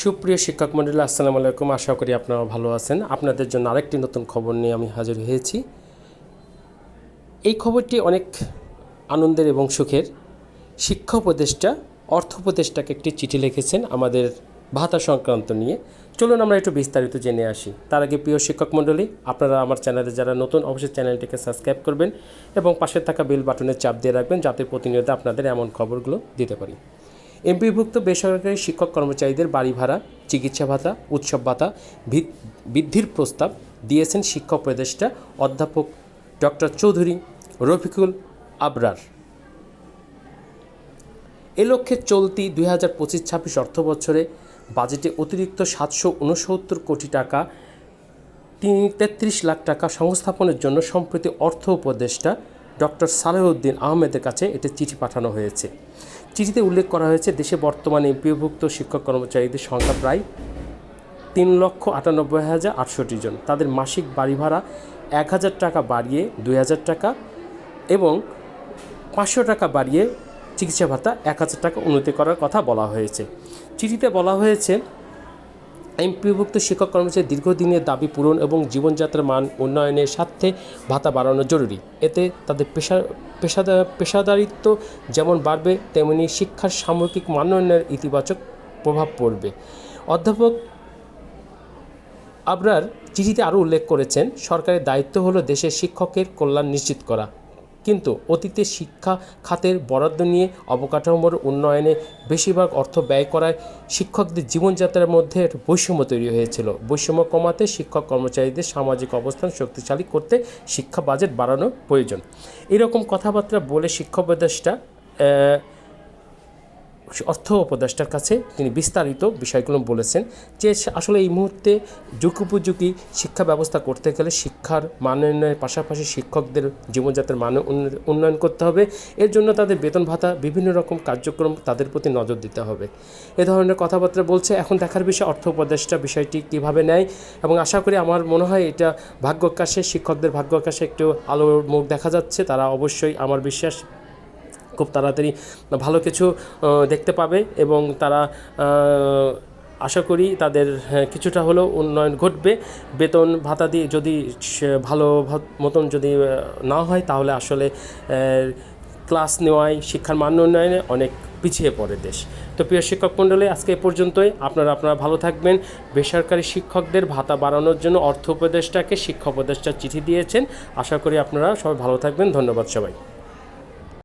সুপ্রিয় শিক্ষক মন্ডলী আসসালামু আলাইকুম। আশা করি আপনারা ভালো আছেন। আপনাদের জন্য আরেকটি নতুন খবর নিয়ে আমি হাজির হয়েছি। এই খবরটি অনেক আনন্দের এবং সুখের। শিক্ষা উপদেষ্টা, অর্থ উপদেষ্টাকে একটি চিঠি লিখেছেন আমাদের ভাতা সংক্রান্ত নিয়ে। চলুন আমরা একটু বিস্তারিত জেনে আসি। তার আগে প্রিয় শিক্ষক মণ্ডলী, আপনারা আমার চ্যানেলে যারা নতুন, অবশ্যই চ্যানেলটিকে সাবস্ক্রাইব করবেন এবং পাশে থাকা বেল বাটনে চাপ দিয়ে রাখবেন যাতে প্রতিনিয়ত আপনাদের এমন খবরগুলো দিতে পারি। এমপিভুক্ত বেসরকারি শিক্ষক কর্মচারীদের বাড়ি ভাড়া, চিকিৎসা ভাতা, উৎসব ভাতা বৃদ্ধির প্রস্তাব দিয়েছেন শিক্ষক উপদেষ্টা অধ্যাপক ডক্টর চৌধুরী রফিকুল আবরার। এ লক্ষ্যে চলতি দুই হাজার পঁচিশ ছাব্বিশ অর্থ বছরে বাজেটে অতিরিক্ত সাতশো উনসত্তর কোটি টাকা, তিন তেত্রিশ লাখ টাকা সংস্থাপনের জন্য সম্প্রতি অর্থ উপদেষ্টা ডক্টর সালেহউদ্দিন আহমেদের কাছে এটি চিঠি পাঠানো হয়েছে। চিঠিতে উল্লেখ করা হয়েছে, দেশে বর্তমানে এমপিওভুক্ত শিক্ষক কর্মচারীদের সংখ্যা প্রায় তিন লক্ষ আটানব্বই হাজার আটষট্টি জন। তাদের মাসিক বাড়ি ভাড়া এক হাজার টাকা বাড়িয়ে দুই হাজার টাকা এবং পাঁচশো টাকা বাড়িয়ে চিকিৎসা ভাতা এক হাজার টাকা উন্নতি করার কথা বলা হয়েছে। চিঠিতে বলা হয়েছে এমপিভুক্ত শিক্ষক কর্মচারী দীর্ঘদিনের দাবি পূরণ এবং জীবনযাত্রার মান উন্নয়নের স্বার্থে ভাতা বাড়ানো জরুরি। এতে তাদের পেশা পেশাদার পেশাদারিত্ব যেমন বাড়বে, তেমনি শিক্ষার সামগ্রিক মানোন্নয়নের ইতিবাচক প্রভাব পড়বে। অধ্যাপক আবরার চিঠিতে আরও উল্লেখ করেছেন, সরকারের দায়িত্ব হলো দেশের শিক্ষকের কল্যাণ নিশ্চিত করা। কিন্তু অতীতে শিক্ষা খাতের বরাদ্দ নিয়ে অবকাঠামোর উন্নয়নে বেশিরভাগ অর্থ ব্যয় করায় শিক্ষকদের জীবনযাত্রার মধ্যে বৈষম্য তৈরি হয়েছিল। বৈষম্য কমাতে শিক্ষক কর্মচারীদের সামাজিক অবস্থান শক্তিশালী করতে শিক্ষা বাজেট বাড়ানো প্রয়োজন। এরকম কথাবার্তা বলে শিক্ষা উপদেষ্টা অর্থ উপদেষ্টার কাছে তিনি বিস্তারিত বিষয়গুলো বলেছেন যে আসলে এই মুহূর্তে যুগোপযোগী শিক্ষা ব্যবস্থা করতে গেলে শিক্ষার মানোন্নয়নের পাশাপাশি শিক্ষকদের জীবনযাত্রার মান উন্ন- উন্নয়ন করতে হবে। এর জন্য তাদের বেতন ভাতা, বিভিন্ন রকম কার্যক্রম তাদের প্রতি নজর দিতে হবে। এ ধরনের কথাবার্তা বলছে। এখন দেখার বিষয় অর্থ উপদেষ্টা বিষয়টি কীভাবে নেয় এবং আশা করি আমার মনে হয় এটা ভাগ্যাকাশে শিক্ষকদের ভাগ্যাকাশে একটু আলোর মুখ দেখা যাচ্ছে। তারা অবশ্যই আমার বিশ্বাস খুব তাড়াতাড়ি ভালো কিছু দেখতে পাবে এবং তারা আশা করি তাদের হ্যাঁ, কিছুটা হলেও উন্নয়ন ঘটবে। বেতন ভাতা দিয়ে যদি ভালো মতন যদি না হয় তাহলে আসলে ক্লাস নেওয়ায় শিক্ষার মান উন্নয়নে অনেক পিছিয়ে পড়ে দেশ। তো প্রিয় শিক্ষক মণ্ডলী আজকে এ পর্যন্তই। আপনারা আপনারা ভালো থাকবেন। বেসরকারি শিক্ষকদের ভাতা বাড়ানোর জন্য অর্থ উপদেষ্টাকে শিক্ষা উপদেষ্টা চিঠি দিয়েছেন। আশা করি আপনারা সবাই ভালো থাকবেন। ধন্যবাদ সবাই